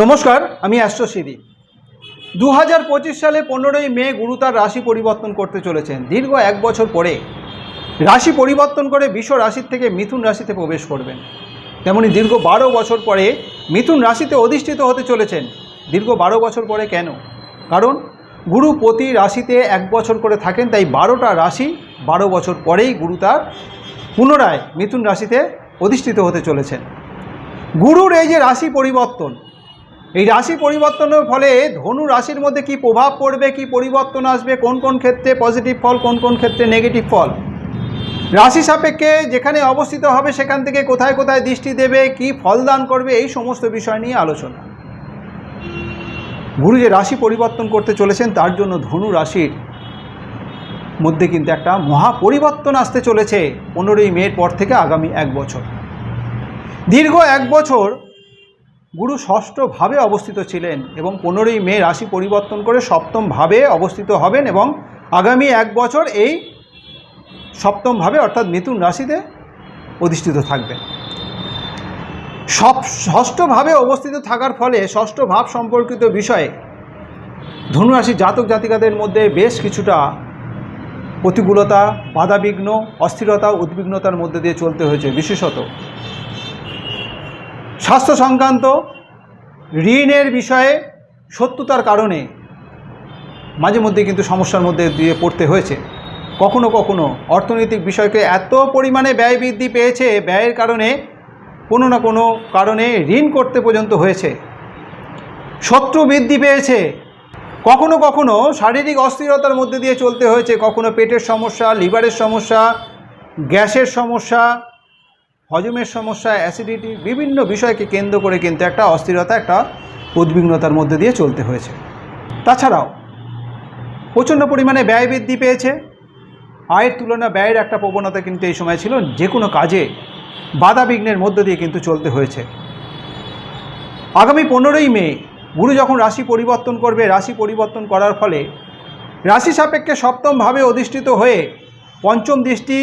নমস্কার, আমি অ্যাস্ট্রোসিদি দু হাজার পঁচিশ সালে পনেরোই মে গুরু তার রাশি পরিবর্তন করতে চলেছেন। দীর্ঘ এক বছর পরে রাশি পরিবর্তন করে বিশ্ব রাশির থেকে মিথুন রাশিতে প্রবেশ করবেন। তেমনি দীর্ঘ বারো বছর পরে মিথুন রাশিতে অধিষ্ঠিত হতে চলেছেন। দীর্ঘ বারো বছর পরে কেন? কারণ গুরু প্রতি রাশিতে এক বছর করে থাকেন, তাই বারোটা রাশি বারো বছর পরেই গুরু তার পুনরায় মিথুন রাশিতে অধিষ্ঠিত হতে চলেছেন। গুরুর এই যে রাশি পরিবর্তন এই রাশি পরিবর্তনের ফলে ধনু রাশির মধ্যে কি প্রভাব পড়বে, কি পরিবর্তন আসবে, কোন কোন ক্ষেত্রে পজিটিভ ফল, কোন কোন ক্ষেত্রে নেগেটিভ ফল? রাশি সাপেক্ষে যেখানে অবস্থিত হবে সেখান থেকে কোথায় কোথায় দৃষ্টি দেবে, কি ফলদান করবে, এই সমস্ত বিষয় নিয়ে আলোচনা। গুরু যে রাশি পরিবর্তন করতে চলেছেন, তার জন্য ধনু রাশির মধ্যে কিন্তু একটা মহা পরিবর্তন আসতে চলেছে পনেরোই মের পর থেকে আগামী এক বছর। দীর্ঘ এক বছর গুরু ষষ্ঠভাবে অবস্থিত ছিলেন এবং পনেরোই মে রাশি পরিবর্তন করে সপ্তমভাবে অবস্থিত হবেন এবং আগামী এক বছর এই সপ্তমভাবে অর্থাৎ মিথুন রাশিতে অধিষ্ঠিত থাকবেন। সব ষষ্ঠভাবে অবস্থিত থাকার ফলে ষষ্ঠ ভাব সম্পর্কিত বিষয়ে ধনুরাশি জাতক জাতিকাদের মধ্যে বেশ কিছুটা প্রতিকূলতা, বাধাবিঘ্ন, অস্থিরতা, উদ্বিগ্নতার মধ্যে দিয়ে চলতে হয়েছে বিশেষত। স্বাস্থ্য সংক্রান্ত ঋণের বিষয়ে সত্যতার কারণে মাঝে মধ্যে কিন্তু সমস্যার মধ্যে দিয়ে পড়তে হয়েছে। কখনো কখনো অর্থনৈতিক বিষয়কে এত পরিমাণে ব্যয় বৃদ্ধি পেয়েছে, ব্যয়ের কারণে কোনো না কোনো কারণে ঋণ করতে পর্যন্ত হয়েছে। শত্রু বৃদ্ধি পেয়েছে। কখনো কখনো শারীরিক অস্থিরতার মধ্যে দিয়ে চলতে হয়েছে। কখনো পেটের সমস্যা, লিভারের সমস্যা, গ্যাসের সমস্যা হজমের সমস্যা অ্যাসিডিটি বিভিন্ন বিষয়কে কেন্দ্র করে কিন্তু একটা অস্থিরতা, একটা উদ্বিগ্নতার মধ্যে দিয়ে চলতে হয়েছে। তাছাড়াও, প্রচণ্ড পরিমাণে ব্যয় বৃদ্ধি পেয়েছে। আয়ের তুলনা, ব্যয়ের একটা প্রবণতা কিন্তু এই সময় ছিল, যে কোনো কাজে বাধা বিঘ্নের মধ্য দিয়ে কিন্তু চলতে হয়েছে। আগামী পনেরোই মে, গুরু যখন রাশি পরিবর্তন করবে, রাশি পরিবর্তন করার ফলে রাশি সাপেক্ষে সপ্তমভাবে অধিষ্ঠিত হয়ে পঞ্চম দৃষ্টি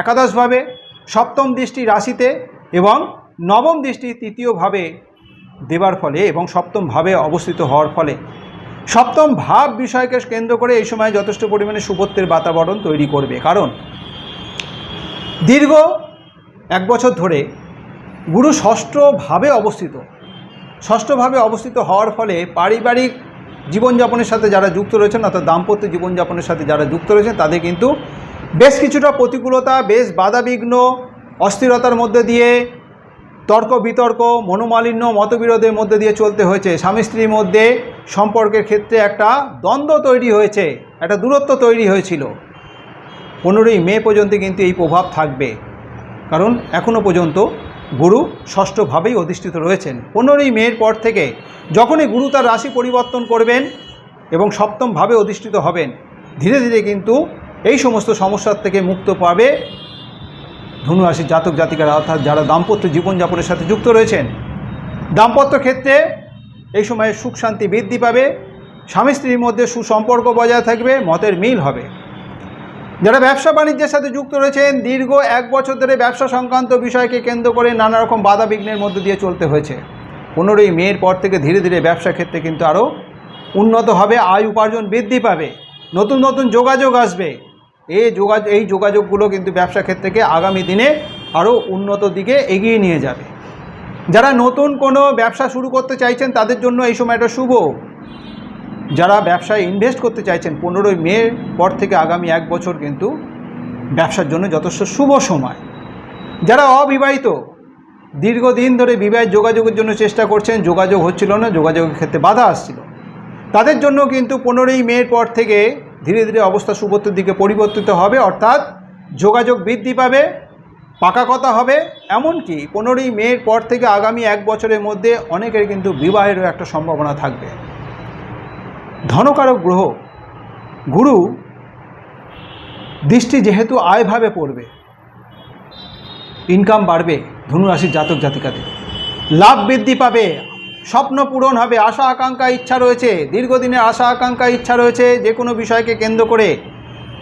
একাদশভাবে সপ্তম দৃষ্টি রাশিতে এবং নবম দৃষ্টি তৃতীয়ভাবে দেবার ফলে এবং সপ্তমভাবে অবস্থিত হওয়ার ফলে। সপ্তম ভাব বিষয়কে কেন্দ্র করে এই সময় যথেষ্ট পরিমাণে শুভত্বের বাতাবরণ তৈরি করবে। কারণ দীর্ঘ এক বছর ধরে গুরু ষষ্ঠভাবে অবস্থিত। ষষ্ঠভাবে অবস্থিত হওয়ার ফলে পারিবারিক জীবনযাপনের সাথে যারা যুক্ত রয়েছেন, অর্থাৎ দাম্পত্য জীবনযাপনের সাথে যারা যুক্ত রয়েছেন, তাদের কিন্তু বেশ কিছুটা প্রতিকূলতা, বেশ বাধাবিঘ্ন, অস্থিরতার মধ্যে দিয়ে, তর্ক বিতর্ক, মনোমালিন্য, মতবিরোধের মধ্যে দিয়ে চলতে হয়েছে। স্বামী স্ত্রীর মধ্যে সম্পর্কের ক্ষেত্রে একটা দ্বন্দ্ব তৈরি হয়েছে, একটা দূরত্ব তৈরি হয়েছিল। পনেরোই মে পর্যন্ত কিন্তু এই প্রভাব থাকবে। কারণ এখনও পর্যন্ত গুরু ষষ্ঠভাবেই অধিষ্ঠিত রয়েছেন। পনেরোই মের পর থেকে যখনই গুরু তার রাশি পরিবর্তন করবেন এবং সপ্তমভাবে অধিষ্ঠিত হবেন, ধীরে ধীরে কিন্তু এই সমস্ত সমস্যার থেকে মুক্ত পাবে ধনুরাশির জাতক জাতিকারা, অর্থাৎ যারা দাম্পত্য জীবনযাপনের সাথে যুক্ত রয়েছেন। দাম্পত্য ক্ষেত্রে এই সময়ে সুখ শান্তি বৃদ্ধি পাবে, স্বামী স্ত্রীর মধ্যে সুসম্পর্ক বজায় থাকবে, মতের মিল হবে। যারা ব্যবসা বাণিজ্যের সাথে যুক্ত রয়েছেন, দীর্ঘ এক বছর ধরে ব্যবসা সংক্রান্ত বিষয়কে কেন্দ্র করে নানা রকম বাধা বিঘ্নের মধ্যে দিয়ে চলতে হয়েছে। পনেরোই মেয়ের পর থেকে ধীরে ধীরে ব্যবসা ক্ষেত্রে কিন্তু আরও উন্নত হবে, আয় উপার্জন বৃদ্ধি পাবে, নতুন নতুন যোগাযোগ আসবে এই যোগাযোগ এই যোগাযোগগুলো কিন্তু ব্যবসা ক্ষেত্রকে আগামী দিনে আরও উন্নত দিকে এগিয়ে নিয়ে যাবে। যারা নতুন কোনো ব্যবসা শুরু করতে চাইছেন, তাদের জন্য এই সময়টা শুভ। যারা ব্যবসায় ইনভেস্ট করতে চাইছেন, পনেরোই মে পর থেকে আগামী এক বছর কিন্তু ব্যবসার জন্য যথেষ্ট শুভ সময়। যারা অবিবাহিত, দীর্ঘদিন ধরে বিবাহের যোগাযোগের জন্য চেষ্টা করছেন, যোগাযোগ হচ্ছিল না, যোগাযোগের ক্ষেত্রে বাধা আসছিল। তাদের জন্য কিন্তু পনেরোই মের পর থেকে ধীরে ধীরে অবস্থা শুভত্বের দিকে পরিবর্তিত হবে, অর্থাৎ যোগাযোগ বৃদ্ধি পাবে, পাকা কথা হবে। এমনকি পনেরোই মের পর থেকে আগামী এক বছরের মধ্যে অনেকের কিন্তু বিবাহেরও একটা সম্ভাবনা থাকবে। ধনকারক গ্রহ, গুরু, দৃষ্টি যেহেতু আয়ভাবে পড়বে ইনকাম বাড়বে ধনুরাশির জাতক জাতিকাদের। লাভ বৃদ্ধি পাবে স্বপ্ন পূরণ হবে, আশা, আকাঙ্ক্ষা, ইচ্ছা রয়েছে। দীর্ঘদিনের আশা, আকাঙ্ক্ষা, ইচ্ছা রয়েছে যে কোনো বিষয়কে কেন্দ্র করে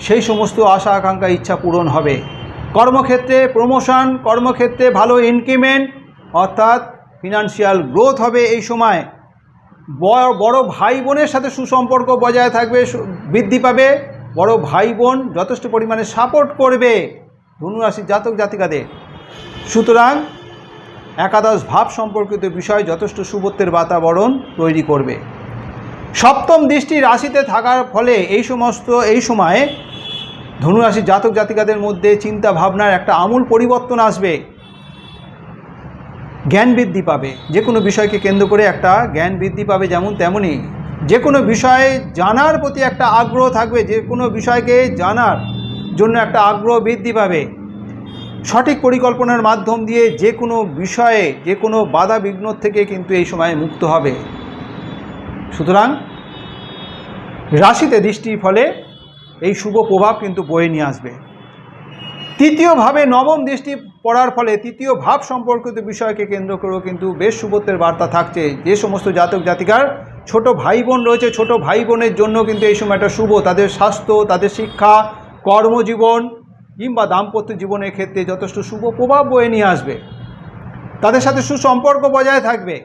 সেই সমস্ত আশা, আকাঙ্ক্ষা, ইচ্ছা পূরণ হবে। কর্মক্ষেত্রে প্রমোশন কর্মক্ষেত্রে ভালো ইনক্রিমেন্ট অর্থাৎ ফিনান্সিয়াল গ্রোথ হবে এই সময়। বড় ভাই বোনের সাথে সুসম্পর্ক বজায় থাকবে বৃদ্ধি পাবে। বড় ভাই বোন যথেষ্ট পরিমাণে সাপোর্ট করবে ধনুরাশির জাতক জাতিকাদের। সুতরাং একাদশ ভাব সম্পর্কিত বিষয় যথেষ্ট শুভত্বের বাতাবরণ তৈরি করবে। সপ্তম দৃষ্টি রাশিতে থাকার ফলে এই সমস্ত, এই সময়ে ধনুরাশির জাতক জাতিকাদের মধ্যে চিন্তা ভাবনার একটা আমূল পরিবর্তন আসবে। জ্ঞান বৃদ্ধি পাবে। যে কোনো বিষয়কে কেন্দ্র করে একটা জ্ঞান বৃদ্ধি পাবে যেমন তেমনই যে কোনো বিষয়ে জানার প্রতি একটা আগ্রহ থাকবে। যে কোনো বিষয়কে জানার জন্য একটা আগ্রহ বৃদ্ধি পাবে। সঠিক পরিকল্পনার মাধ্যম দিয়ে যে কোনো বিষয়ে, যে কোনো বাধা বিঘ্ন থেকে কিন্তু এই সময়ে মুক্ত হবে। সুতরাং রাশিতে দৃষ্টির ফলে এই শুভ প্রভাব কিন্তু বয়ে নিয়ে আসবে। তৃতীয়ভাবে নবম দৃষ্টি পড়ার ফলে তৃতীয় ভাব সম্পর্কিত বিষয়কে কেন্দ্র করেও কিন্তু বেশ শুভত্বের বার্তা থাকছে। যে সমস্ত জাতক জাতিকার ছোট ভাই বোন রয়েছে, ছোট ভাই বোনের জন্য কিন্তু এই সময় একটা শুভ। তাদের স্বাস্থ্য, তাদের শিক্ষা, কর্মজীবন কিংবা দাম্পত্য জীবনের ক্ষেত্রে যথেষ্ট শুভ প্রভাব বয়ে নিয়ে আসবে। তাদের সাথে সুসম্পর্ক বজায় থাকবে।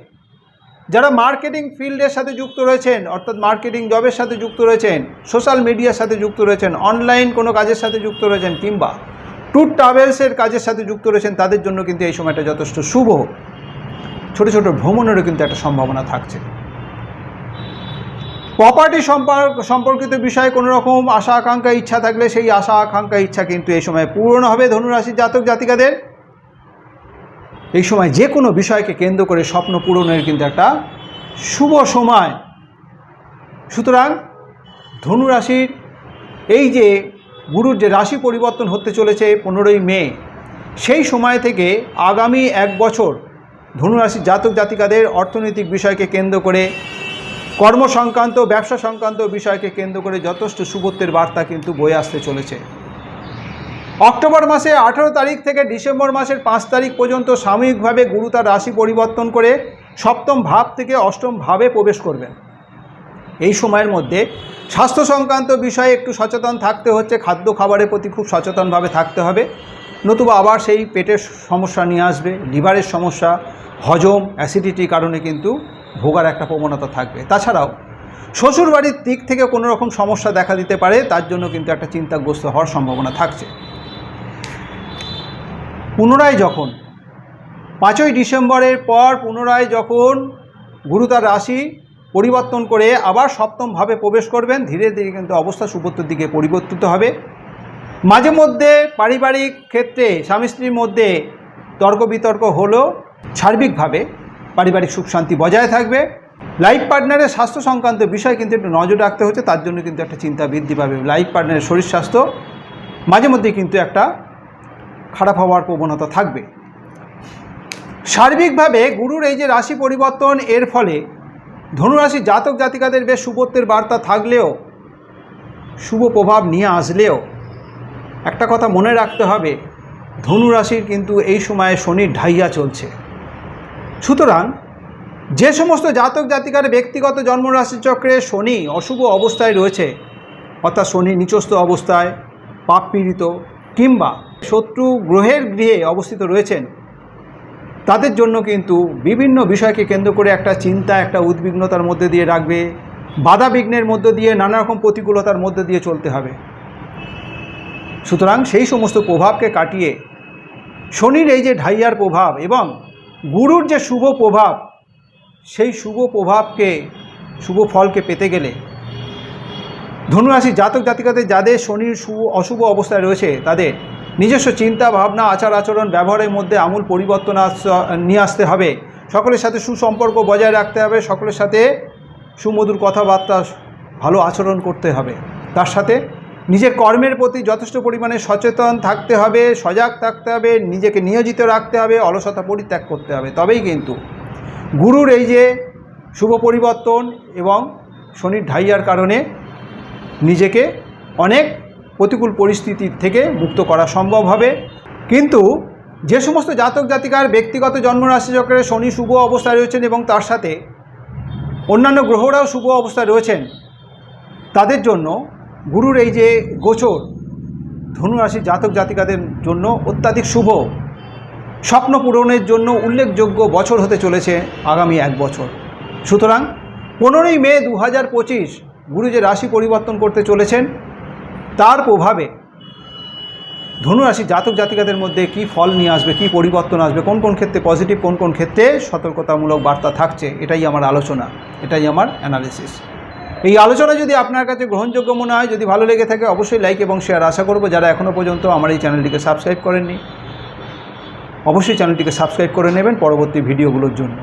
যারা মার্কেটিং ফিল্ডের সাথে যুক্ত রয়েছেন, অর্থাৎ মার্কেটিং জবের সাথে যুক্ত রয়েছেন, সোশ্যাল মিডিয়ার সাথে যুক্ত রয়েছেন, অনলাইন কোনো কাজের সাথে যুক্ত রয়েছেন কিংবা ট্যুর ট্রাভেলসের কাজের সাথে যুক্ত রয়েছেন, তাদের জন্য কিন্তু এই সময়টা যথেষ্ট শুভ। ছোট ছোট ভ্রমণেরও কিন্তু একটা সম্ভাবনা থাকছে। প্রপার্টি সম্পর্ক সম্পর্কিত বিষয়ে কোনো রকম আশা, আকাঙ্ক্ষা, ইচ্ছা থাকলে সেই আশা, আকাঙ্ক্ষা, ইচ্ছা কিন্তু এই সময় পূরণ হবে ধনুরাশির জাতক, জাতিকাদের। এই সময় যে কোনো বিষয়কে কেন্দ্র করে স্বপ্ন পূরণের কিন্তু একটা শুভ সময়। সুতরাং ধনুরাশির এই যে গুরুর যে রাশি পরিবর্তন হতে চলেছে পনেরোই মে, সেই সময় থেকে আগামী এক বছর ধনুরাশির জাতক, জাতিকাদের অর্থনৈতিক বিষয়কে কেন্দ্র করে কর্ম সংক্রান্ত, ব্যবসা সংক্রান্ত বিষয়কে কেন্দ্র করে যথেষ্ট শুভত্বের বার্তা কিন্তু বয়ে আসতে চলেছে। অক্টোবর মাসে আঠেরো তারিখ থেকে ডিসেম্বর মাসের পাঁচ তারিখ পর্যন্ত সাময়িকভাবে গুরু তার রাশি পরিবর্তন করে সপ্তম ভাব থেকে অষ্টম ভাবে প্রবেশ করবেন। এই সময়ের মধ্যে স্বাস্থ্য সংক্রান্ত বিষয়ে একটু সচেতন থাকতে হচ্ছে, খাদ্য খাবারের প্রতি খুব সচেতনভাবে থাকতে হবে। নতুবা আবার সেই পেটের সমস্যা নিয়ে আসবে, লিভারের সমস্যা, হজম, অ্যাসিডিটির কারণে কিন্তু ভোগার একটা প্রবণতা থাকবে। তাছাড়াও, শ্বশুরবাড়ির দিক থেকে কোনো রকম সমস্যা দেখা দিতে পারে, তার জন্য কিন্তু একটা চিন্তাগ্রস্ত হওয়ার সম্ভাবনা থাকছে। পুনরায় যখন, পাঁচই ডিসেম্বরের পর পুনরায় যখন গুরু তার রাশি পরিবর্তন করে আবার সপ্তমভাবে প্রবেশ করবেন, ধীরে ধীরে কিন্তু অবস্থা সুপত্তর দিকে পরিবর্তিত হবে। মাঝে মধ্যে পারিবারিক ক্ষেত্রে স্বামী স্ত্রীর মধ্যে তর্ক বিতর্ক হলেও সার্বিকভাবে। পারিবারিক সুখ শান্তি বজায় থাকবে। লাইফ পার্টনারের স্বাস্থ্য সংক্রান্ত বিষয় কিন্তু একটু নজর রাখতে হচ্ছে, তার জন্য কিন্তু একটা চিন্তা বৃদ্ধি পাবে। লাইফ পার্টনারের শরীর স্বাস্থ্য মাঝে মধ্যে কিন্তু একটা খারাপ হওয়ার প্রবণতা থাকবে। সার্বিকভাবে গুরুর এই যে রাশি পরিবর্তন, এর ফলে ধনুরাশি জাতক জাতিকাদের বেশ শুভত্বের বার্তা থাকলেও, শুভ প্রভাব নিয়ে আসলেও একটা কথা মনে রাখতে হবে, ধনুরাশির কিন্তু এই সময়ে শনির ঢাইয়া চলছে। সুতরাং যে সমস্ত জাতক জাতিকার ব্যক্তিগত জন্মরাশি চক্রে শনি অশুভ অবস্থায় রয়েছে, অর্থাৎ শনি নিচস্থ অবস্থায়, পাপ পীড়িত কিংবা শত্রু গ্রহের গৃহে অবস্থিত রয়েছেন, তাদের জন্য কিন্তু বিভিন্ন বিষয়কে কেন্দ্র করে একটা চিন্তা, একটা উদ্বিগ্নতার মধ্যে দিয়ে রাখবে, বাধা বিঘ্নের মধ্যে দিয়ে নানা রকম প্রতিকূলতার মধ্যে দিয়ে চলতে হবে। সুতরাং সেই সমস্ত প্রভাবকে কাটিয়ে শনির এই যে ঢাইয়ার প্রভাব এবং গুরুর যে শুভ প্রভাব, সেই শুভ প্রভাবকে, শুভ ফলকে পেতে গেলে ধনুরাশি জাতক জাতিকাদের যাদের শনির শুভ অশুভ অবস্থায় রয়েছে, তাদের নিজস্ব চিন্তা, ভাবনা, আচার আচরণ, ব্যবহারের মধ্যে আমূল পরিবর্তন নিয়ে আসতে হবে। সকলের সাথে সুসম্পর্ক বজায় রাখতে হবে, সকলের সাথে সুমধুর কথাবার্তা, ভালো আচরণ করতে হবে। তার সাথে নিজের কর্মের প্রতি যথেষ্ট পরিমাণে সচেতন থাকতে হবে, সজাগ থাকতে হবে, নিজেকে নিয়োজিত রাখতে হবে, অলসতা পরিত্যাগ করতে হবে। তবেই কিন্তু গুরুর এই যে শুভ পরিবর্তন এবং শনির ঢাইয়ার কারণে নিজেকে অনেক প্রতিকূল পরিস্থিতির থেকে মুক্ত করা সম্ভব হবে। কিন্তু যে সমস্ত জাতক জাতিকার ব্যক্তিগত জন্মরাশি চক্রে শনি শুভ অবস্থায় রয়েছেন এবং তার সাথে অন্যান্য গ্রহরাও শুভ অবস্থায় রয়েছেন, তাদের জন্য গুরুর এই যে গোচর ধনুরাশির জাতক জাতিকাদের জন্য অত্যাধিক শুভ। স্বপ্ন পূরণের জন্য উল্লেখযোগ্য বছর হতে চলেছে আগামী এক বছর। সুতরাং পনেরোই মে দু হাজার পঁচিশ গুরু যে রাশি পরিবর্তন করতে চলেছেন, তার প্রভাবে ধনুরাশি জাতক জাতিকাদের মধ্যে কি ফল নিয়ে আসবে, কি পরিবর্তন আসবে, কোন কোন ক্ষেত্রে পজিটিভ কোন কোন ক্ষেত্রে সতর্কতামূলক বার্তা থাকছে, এটাই আমার আলোচনা, এটাই আমার অ্যানালিসিস এই আলোচনা যদি আপনার কাছে গ্রহণযোগ্য মনে হয়, যদি ভালো লেগে থাকে, অবশ্যই লাইক এবং শেয়ার আশা করব যারা এখনও পর্যন্ত আমার এই চ্যানেলটিকে সাবস্ক্রাইব করেননি। অবশ্যই চ্যানেলটিকে সাবস্ক্রাইব করে নেবেন পরবর্তী ভিডিওগুলোর জন্য।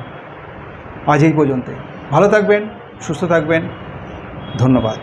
আজ এই পর্যন্ত ভালো থাকবেন, সুস্থ থাকবেন। ধন্যবাদ।